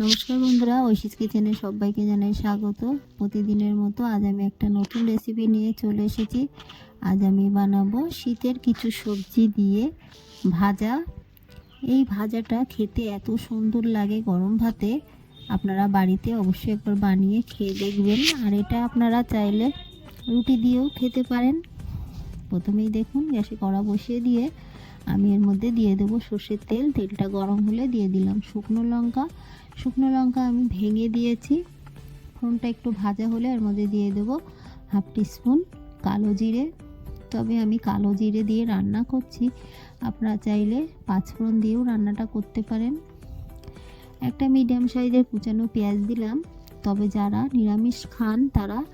নমস্কার বন্ধুরা ঐশিস কিচেনে সবাইকে জানাই স্বাগত। প্রতিদিনের মতো আজ আমি একটা নতুন রেসিপি নিয়ে চলে এসেছি। আজ আমি বানাবো শীতের কিছু সবজি দিয়ে ভাজা। এই ভাজাটা খেতে এত সুন্দর লাগে গরম ভাতে। আপনারা বাড়িতে অবশ্যই একবার বানিয়ে খেয়ে দেখবেন। আর এটা আপনারা চাইলে রুটি দিয়েও খেতে পারেন। প্রথমেই দেখুন গ্যাসে কড়া বসিয়ে দিয়ে আমি এর মধ্যে দিয়ে দেবো সর্ষের তেল। তেলটা গরম হলে দিয়ে দিলাম শুকনো লঙ্কা। শুকনো লঙ্কা আমি ভেঙে দিয়েছি। ফোনটা একটু ভাজা হলে এর মধ্যে দিয়ে দেবো হাফ টিস্পুন কালো জিরে। তবে আমি কালো জিরে দিয়ে রান্না করছি। আপনারা চাইলে পাঁচফোড়ন দিয়েও রান্নাটা করতে পারেন। একটা মিডিয়াম সাইজের কুচানো পেঁয়াজ দিলাম। তবে যারা নিরামিষ খান, তারা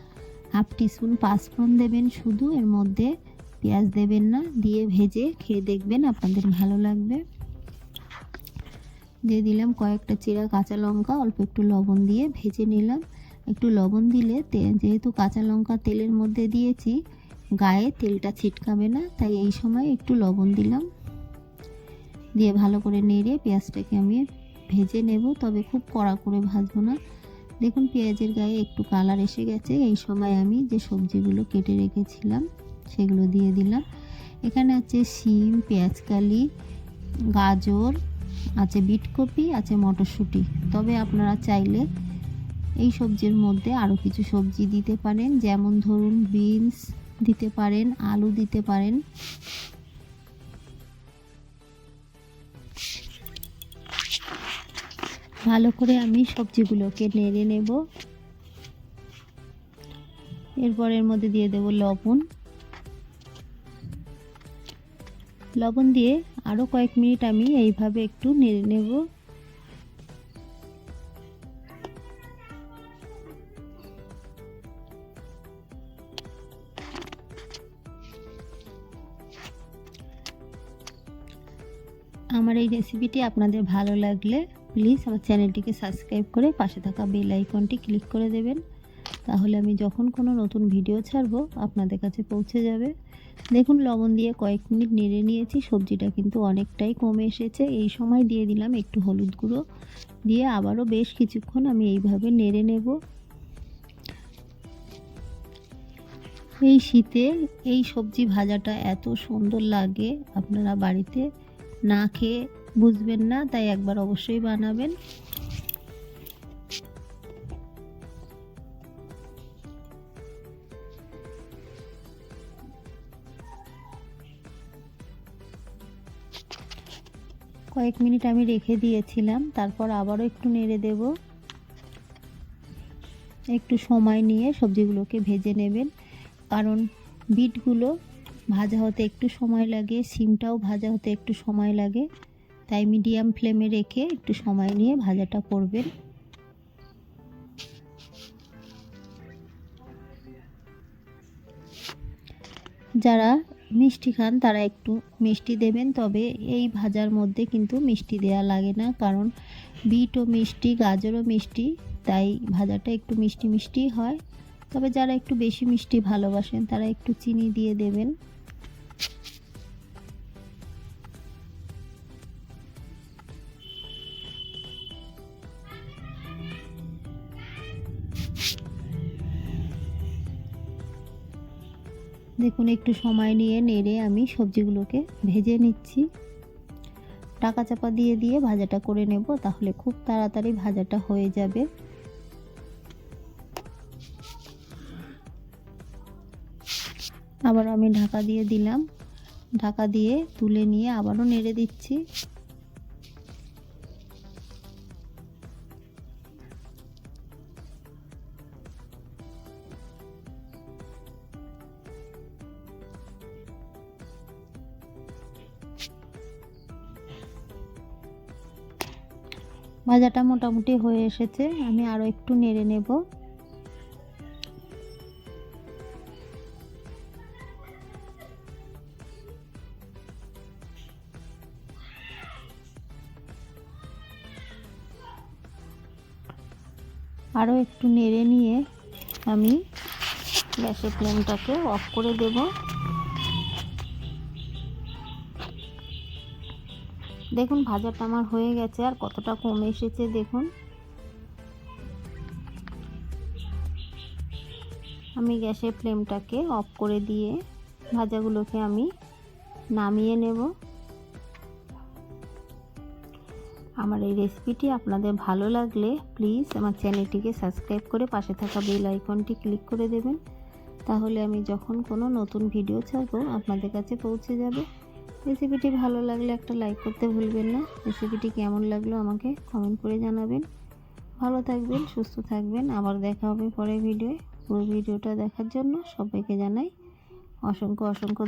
হাফ টিস্পুন পাঁচফোড়ন দেবেন। শুধু এর মধ্যে পেঁয়াজ দেবেন না, দিয়ে ভেজে খেয়ে দেখবেন আপনাদের ভালো লাগবে। দিয়ে দিলাম কয়েকটা চিরা কাঁচা লঙ্কা, অল্প একটু লবণ দিয়ে ভেজে নিলাম। একটু লবণ দিলে যেহেতু কাঁচা লঙ্কা তেলের মধ্যে দিয়েছি, গায়ে তেলটা ছিটকাবে না, তাই এই সময় একটু লবণ দিলাম। দিয়ে ভালো করে নেড়ে পেঁয়াজটাকে আমি ভেজে নেব, তবে খুব কড়া করে ভাজবো না। দেখুন পেঁয়াজের গায়ে একটু কালার এসে গেছে, এই সময় আমি যে সবজিগুলো কেটে রেখেছিলাম, সেগুলো দিয়ে দিলাম। এখানে আছে শিম পেঁয়াজকালি গাজর আছে বিটকপি, আছে মটরশুঁটি। তবে আপনারা চাইলে এই সবজির মধ্যে আরও কিছু সবজি দিতে পারেন। যেমন ধরুন বিনস দিতে পারেন, আলু দিতে পারেন। ভালো করে আমি সবজিগুলোকে নেড়ে নেব। এরপর এর মধ্যে দিয়ে দেব লবণ। লবণ দিয়ে আরও কয়েক মিনিট আমি এইভাবে একটু নেড়ে নেব। আমার এই রেসিপিটি আপনাদের ভালো লাগলে প্লিজ আমার চ্যানেলটিকে সাবস্ক্রাইব করে পাশে থাকা বেল আইকনটি ক্লিক করে দেবেন। তাহলে আমি যখন কোনো নতুন ভিডিও ছাড়বো আপনাদের কাছে পৌঁছে যাবে। দেখুন, লবণ দিয়ে কয়েক মিনিট নেড়ে নিয়েছি। সবজিটা কিন্তু অনেকটাই কমে এসেছে। এই সময় দিয়ে দিলাম একটু হলুদ গুঁড়ো। দিয়ে আবারও বেশ কিছুক্ষণ আমি এইভাবে নেড়ে নেব। এই শীতে এই সবজি ভাজাটা এত সুন্দর লাগে। আপনারা বাড়িতে না খেয়ে বুঝবেন না, তাই একবার অবশ্যই বানাবেন। কয়েক মিনিট আমি রেখে দিয়েছিলাম, তারপর আবারও একটু নেড়ে দেব। একটু সময় নিয়ে সবজিগুলোকে ভেজে নেবেন, কারণ বিটগুলো ভাজা হতে একটু সময় লাগে সিমটাও ভাজা হতে একটু সময় লাগে, তাই মিডিয়াম ফ্লেমে রেখে একটু সময় নিয়ে ভাজাটা করবেন। যারা মিষ্টি খান, তারা একটু মিষ্টি দেবেন, তবে এই ভাজার মধ্যে কিন্তু মিষ্টি দেয়া লাগে না, কারণ বিটও মিষ্টি, গাজরও মিষ্টি, তাই ভাজাটা একটু মিষ্টি মিষ্টি হয়। তবে যারা একটু বেশি মিষ্টি ভালোবাসেন, তারা একটু চিনি দিয়ে দেবেন। দেখুন, একটু সময় নিয়ে নেড়ে আমি সবজিগুলোকে ভেজে নিচ্ছি। টাকা চাপা দিয়ে দিয়ে ভাজাটা করে নেব, তাহলে খুব তাড়াতাড়ি ভাজাটা হয়ে যাবে। আবার আমি ঢাকা দিয়ে দিলাম। ঢাকা দিয়ে তুলে নিয়ে আবারও নেড়ে দিচ্ছি। ভাজাটা মোটামুটি হয়ে এসেছে, আমি আরও একটু নেড়ে নেব। আরও একটু নেড়ে নিয়ে আমি গ্যাসের ফ্লেমটাকে অফ করে দেবো। দেখুন, ভাজাটা আমার হয়ে গেছে আর কতটা কমে এসেছে দেখুন। আমি গ্যাসের ফ্লেমটাকে অফ করে দিয়ে ভাজাগুলোকে আমি নামিয়ে নেব। আমার এই রেসিপিটি আপনাদের ভালো লাগলে প্লিজ আমার চ্যানেলটিকে সাবস্ক্রাইব করে পাশে থাকা বেল আইকনটি ক্লিক করে দেবেন। তাহলে আমি যখন কোনো নতুন ভিডিও ছাড়বো, আপনাদের কাছে পৌঁছে যাবে। রেসিপিটি ভালো লাগলে একটা লাইক করতে ভুলবেন না। রেসিপিটি কেমন লাগল আমাকে কমেন্ট করে জানাবেন। ভালো থাকবেন, সুস্থ থাকবেন। আবার দেখা হবে পরের ভিডিওয়ে পুরো ভিডিওটা দেখার জন্য সবাইকে জানাই অসংখ্য অসংখ্য